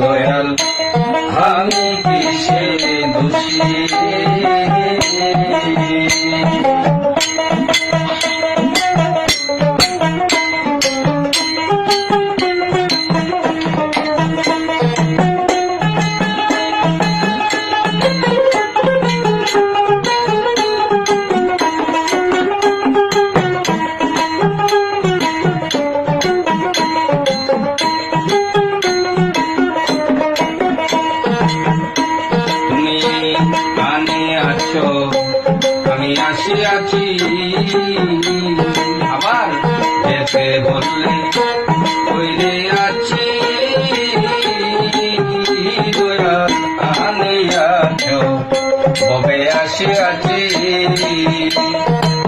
দয়াল আমি কিসে দোষী? আসিয়াছি আবার যেতে বললে কইরে আছি। দয়া কানে আছো, কবে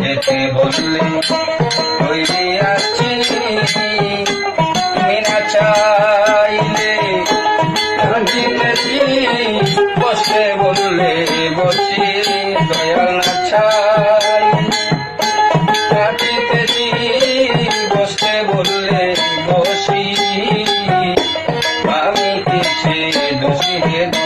যেতে বললে কইরে আছি। না চাইলে বসে বললে, বসি দয়াল না দোষী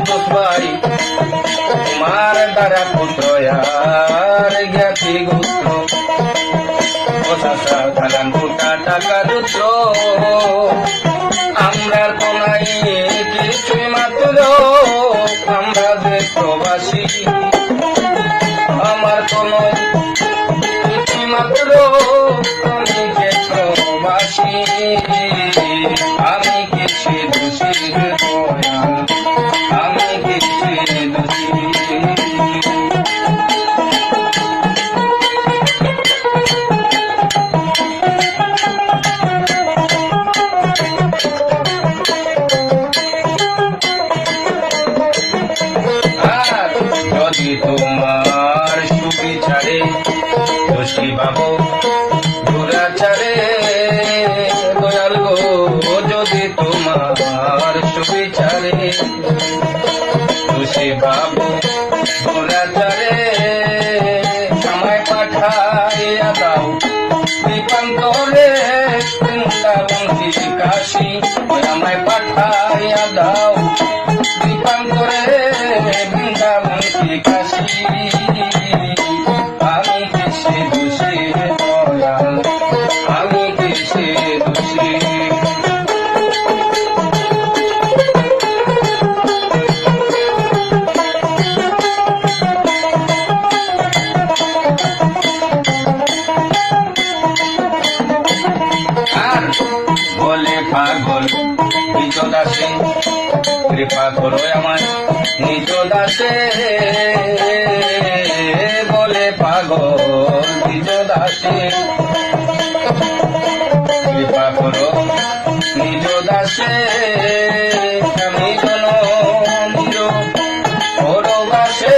কুতুস ভাই তোমার দ্বারা পুত্র আর জ্ঞাতি গুত্র। ও চাষা কালাম কোটা টাকা পুত্র যদি তোমার সুবিচারে দোষী বাবু দুরাচারে দয়াল গো, যদি তোমার সুবিচারে দোষী বাবু দুরাচারে সময় পাঠাইয়া বৃন্দাবন্তী কাশী আমি কিসে দোষী দয়াল আমি কিসে দোষী বলে পাগল নিজ কৃপা করো নিজ দাসে বলে পাগল নিজ দাসে কৃপা করো দাসে আমি জন নিজ পরবাসে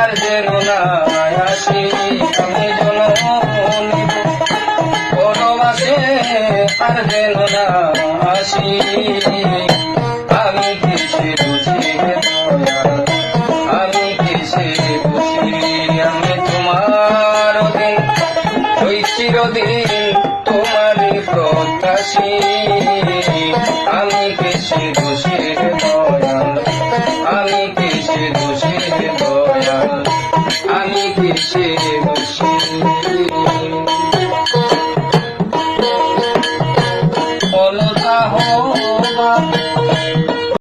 আর যেন না আসি আর যেন না আসি। চিরদিন তোমারই প্রত্যাশী। আমি কিসে দোষী হে দয়াল, আমি কিসে দোষী হে দয়াল। আমি কিসে